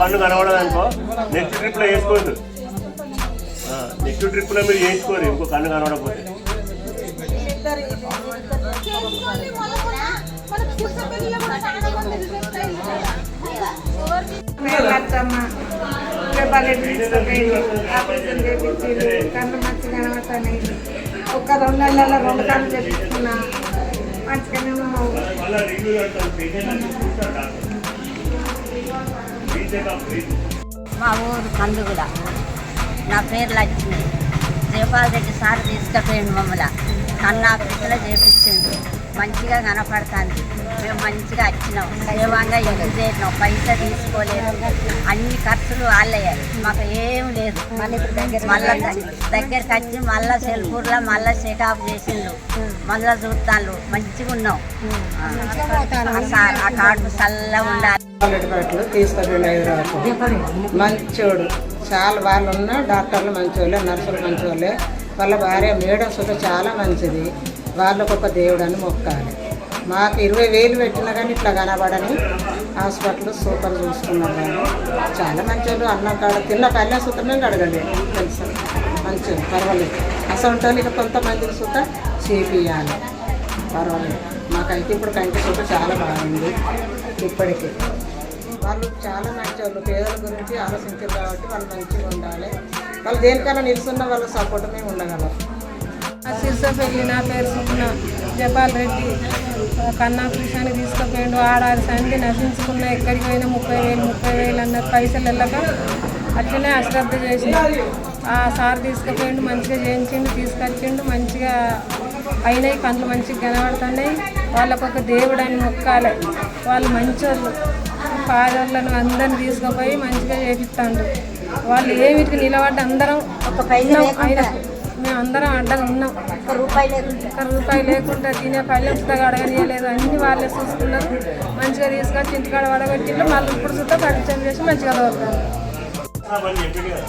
పన్ను కనబడదు అనుకో నెక్స్ట్ ట్రిప్లో వేసుకోవద్దు. నెక్స్ట్ ట్రిప్లో మీరు వేసుకోరు ఇంకో కన్ను కనబడకపోతే. కన్ను మంచి మన- మన పుట్ట పిల్లలు కనబడతాయి ఒక్క రెండు నెలల రెండు కళ్ళు తెప్పించుకున్నా మంచిగానే ఉన్నావు మళ్ళీ మా ఊరు కందుగుల నా పేరు లక్ష్మి. జయపాల్ రెడ్డి సార్ తీసుకుపోయిండు మమ్మల్ని. కన్నా ఆఫీసులో చేపించిండు. మంచిగా కనపడుతుంది. మేము మంచిగా వచ్చినాం. సేవంగా ఇది చేసినాం? పైసా తీసుకోలేదు. అన్ని ఖర్చులు వాళ్ళయ్యాయి మాకు ఏం లేదు. మళ్ళీ దగ్గరికి వచ్చి మళ్ళా సెల్పూర్లో మళ్ళా చెకప్ చేసిండు. మళ్ళా చూస్తాను మంచిగా ఉన్నాం ఆ కార్డు చల్లగా ఉండాలి. పల్లెటూరు తీసుకెళ్ళి హైదరాబాద్ మంచోడు. చాలా వాళ్ళు ఉన్న డాక్టర్లు మంచోళ్ళే నర్సులు మంచోళ్ళే. వాళ్ళ భార్య మేడం చాలా మంచిది. వాళ్ళకు ఒక దేవుడు అని మొక్కాలి. మాకు ఇరవై వేలు పెట్టినా కానీ ఇట్లా కనబడని హాస్పిటల్ సూపర్ చూసుకున్నారు కానీ చాలా మంచోళ్ళు. అన్నం కాడ తిన్న పల్లె సుతమే అడగలేదు. తెలుసా? మంచి పర్వాలేదు. అసలు ఇక కొంతమందికి సుత చేపియాలి పర్వాలేదు. నాకైతే ఇప్పుడు కంటి సుత చాలా బాగుంది. ఇప్పటికీ. వాళ్ళు చాలా మంచి వాళ్ళు. పేదల గురించి ఆలోచించారు కాబట్టి వాళ్ళు మంచిగా ఉండాలి. వాళ్ళు దేనికైనా నిలుస్తున్న వాళ్ళ సపోర్ట్ మేము ఉండగలం. శిర్సపల్లి నా పేరు సుప్న జపాల్ రెడ్డి కన్నా కృష్ణాన్ని తీసుకుపోయిండు. ఆడాది సంధి నశించుకున్న ఎక్కడికి పోయినా ముప్పై వేలు ముప్పై వేలు అన్న పైసలు వెళ్ళక అట్లనే అశ్రద్ధ చేసి ఆ సార్ తీసుకుపోయిండు మంచిగా చేయించిండు తీసుకొచ్చిండు మంచిగా అయినాయి కళ్ళు మంచిగా కనబడుతున్నాయి. వాళ్ళకు ఒక దేవుడు అని మొక్కాలి. వాళ్ళు మంచోళ్ళు. పాదోళ్ళను అందరిని తీసుకుపోయి మంచిగా చేపిస్తాండు వాళ్ళు ఏమిటికి నిలబడ్డ అందరం ఒక. ఆయన- మేము అందరం అడ్డగా ఉన్నాం. ఒక్క రూపాయి లేకుండా. ఒక్క రూపాయి లేకుండా తినే పల్లెం సుత అడగనియలేదు. అన్ని వాళ్ళే చూసుకున్నారు మంచిగా తీసుకొచ్చి ఇంటికాడ వడగట్టిళ్ళు మళ్ళీ ఇప్పుడు సుత పరిచయం చేసి మంచిగా దొరుకుతారు పని చెప్పింది కదా.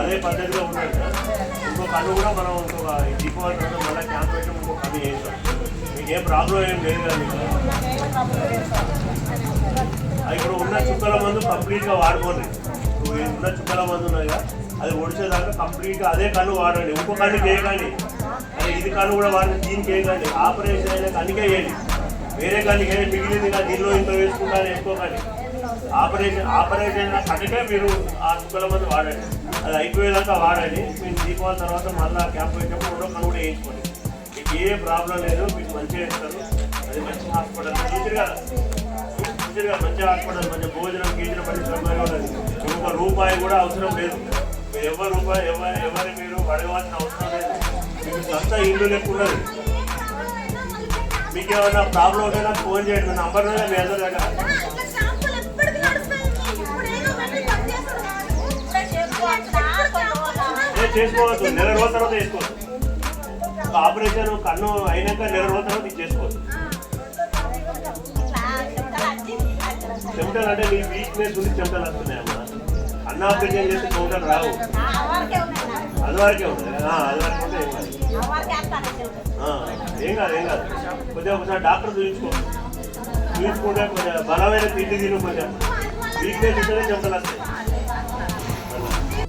అదే పద్ధతిలో ఉన్నాడు కదా. ఇంకో కన్ను కూడా మనం ఇంకొక దీపావళి తర్వాత మళ్ళీ క్యాంప్ పెట్టి ఇంకో కన్ను చేస్తాం. మీకు ఏ ప్రాబ్లం ఏం లేదు కదా మీకు. ఇప్పుడు ఉన్న చుక్కల మందు కంప్లీట్గా వాడుకోండి. ఇప్పుడు ఉన్న చుక్కల మందు ఉన్నాయి కదా అది ఒడిచేదాకా కంప్లీట్గా అదే కన్ను వాడండి. ఇంకో కన్ను చేయకండి అది ఇది కన్ను కూడా వాడండి దీనికి వేయకండి ఆపరేషన్ అయినా కన్నుకే వేయండి. వేరే కన్నుకి మిగిలింది కానీ దీనిలో ఇంత వేసుకుంటాను వేసుకోకండి ఆపరేషన్ ఆపరేషన్ కనుకే మీరు ఆ చుక్కల మంది వాడండి. అది అయిపోయేదాకా వాడండి. మీరు దీపావళి తర్వాత మళ్ళీ క్యాంప్ పెట్టినప్పుడు రెండో మనం కూడా వేయించుకోండి మీకు ఏ ప్రాబ్లం లేదు మీకు మంచిగా ఇస్తారు అది మంచి హాస్పిటల్. టీచర్గా టీచర్గా మంచి హాస్పిటల్ మంచి భోజనం గీజనం మంచి శ్రమగా ఉండదు ఒక రూపాయి కూడా అవసరం లేదు. మీరు ఎవరి రూపాయి ఎవరి ఎవరి మీరు పడేవాల్సిన అవసరం లేదు. మీకు సొంత ఇల్లు లెక్క ఉన్నది. మీకు ఏమైనా ప్రాబ్లం ఉంటే నాకు ఫోన్ చేయండి. నా నంబర్ మీద మీ అందరి దగ్గర. చేసుకోవచ్చు. నెల రోజుల తర్వాత చేసుకోవచ్చు. ఆపరేషన్ కన్ను అయినాక నెల రోజుల తర్వాత ఇది చేసుకోవచ్చు. చెమటలు అంటే నీ వీక్నెస్ ఉంది చెమటలు వస్తున్నాయమ్మా అన్న ఆపరేషన్ చేస్తే చెమటలు రావు. అది వరకే ఉంటుంది. ఆ, ఉంటే ఏం కాదు. ఏం కాదు కొద్దిగా ఒకసారి డాక్టర్ చూపించుకో. చూపించుకుంటే కొంచెం బలమైన తిండి తిను కొంచెం వీక్నెస్ ఉంటేనే చెమటలు వస్తాయి.